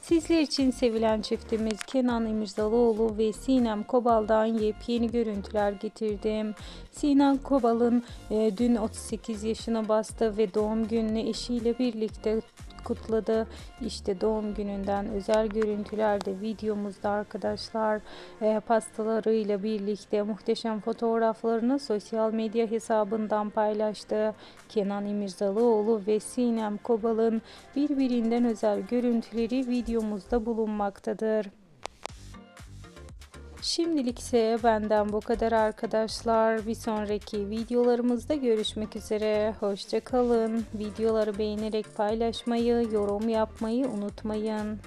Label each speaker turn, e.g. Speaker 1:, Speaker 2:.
Speaker 1: Sizler için sevilen çiftimiz Kenan İmirzalıoğlu ve Sinem Kobal'dan yepyeni görüntüler getirdim. Sinan Kobal'ın e, dün 38 yaşına bastı ve doğum gününü eşiyle birlikte kutladı. İşte doğum gününden özel görüntüler de videomuzda arkadaşlar. E, pastalarıyla birlikte muhteşem fotoğraflarını sosyal medya hesabından paylaştı. Kenan İmirzalıoğlu ve Sinem Kobal'ın birbirinden özel görüntüleri videomuzda bulunmaktadır. Şimdilik ise benden bu kadar arkadaşlar. Bir sonraki videolarımızda görüşmek üzere. Hoşça kalın. Videoları beğenerek paylaşmayı, yorum yapmayı unutmayın.